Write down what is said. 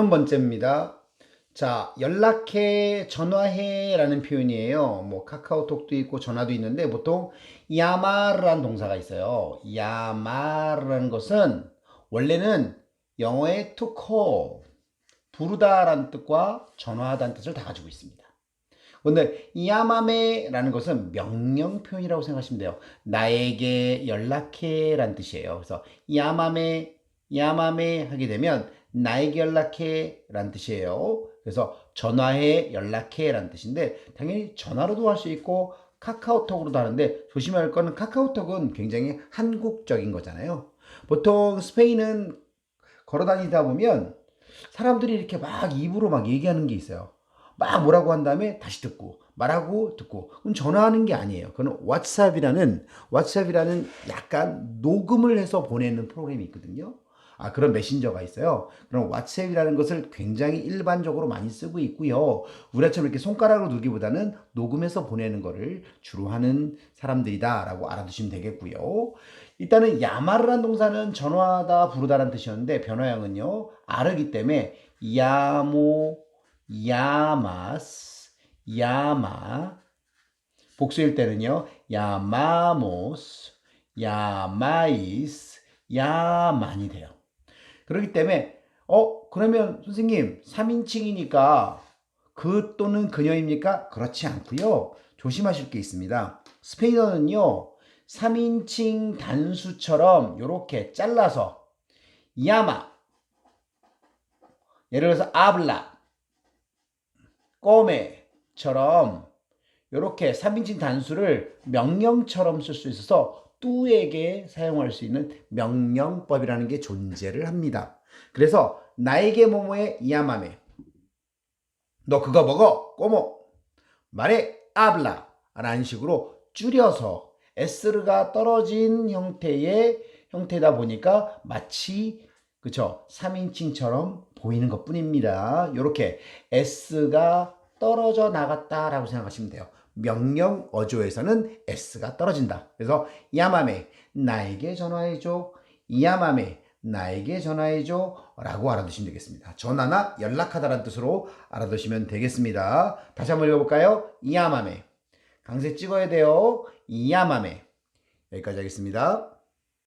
서른 번째입니다. 자, 연락해, 전화해 라는 표현이에요. 뭐 카카오톡도 있고 전화도 있는데 보통 야마르라는 동사가 있어요. 야마르라는 것은 원래는 영어의 to call, 부르다라는 뜻과 전화하다는 뜻을 다 가지고 있습니다. 근데 야마메라는 것은 명령 표현이라고 생각하시면 돼요. 나에게 연락해라는 뜻이에요. 그래서 야마메, 야마메 하게 되면 나에게 연락해 라는 뜻이에요. 그래서 전화해, 연락해 라는 뜻인데 당연히 전화로도 할 수 있고 카카오톡으로도 하는데 조심해야 할 거는 카카오톡은 굉장히 한국적인 거잖아요. 보통 스페인은 걸어 다니다 보면 사람들이 이렇게 막 입으로 막 얘기하는 게 있어요. 막 뭐라고 한 다음에 다시 듣고 말하고 듣고 그건 전화하는 게 아니에요. 그건 왓츠앱이라는 왓츠앱이라는 약간 녹음을 해서 보내는 프로그램이 있거든요. 아, 그런 메신저가 있어요. 그럼 왓츠앱이라는 것을 굉장히 일반적으로 많이 쓰고 있고요. 우리처럼 이렇게 손가락으로 누기보다는 녹음해서 보내는 거를 주로 하는 사람들이다라고 알아두시면 되겠고요. 일단은 야마르란 동사는 전화하다, 부르다라는 뜻이었는데 변화형은요. 아르기 때문에 야모, 야마스, 야마 복수일 때는요. 야마모스, 야마이스, 야만이 돼요. 그렇기 때문에 어 그러면 선생님 3인칭이니까 그 또는 그녀입니까? 그렇지 않고요. 조심하실 게 있습니다. 스페인어는요. 3인칭 단수처럼 이렇게 잘라서 야마 예를 들어서 아블라 꼬메처럼 이렇게 3인칭 단수를 명령처럼 쓸 수 있어서 뚜에게 사용할 수 있는 명령법이라는 게 존재를 합니다. 그래서 나에게 뭐뭐해 야마메 너 그거 먹어 꼬모 말해 아블라 라는 식으로 줄여서 S가 떨어진 형태의 형태다 보니까 마치 그쵸 3인칭처럼 보이는 것 뿐입니다. 이렇게 S가 떨어져 나갔다라고 생각하시면 돼요. 명령 어조에서는 S가 떨어진다. 그래서 야마메 나에게 전화해줘. 야마메 나에게 전화해줘 라고 알아두시면 되겠습니다. 전화나 연락하다라는 뜻으로 알아두시면 되겠습니다. 다시 한번 읽어볼까요? 야마메 강세 찍어야 돼요. 야마메 여기까지 하겠습니다.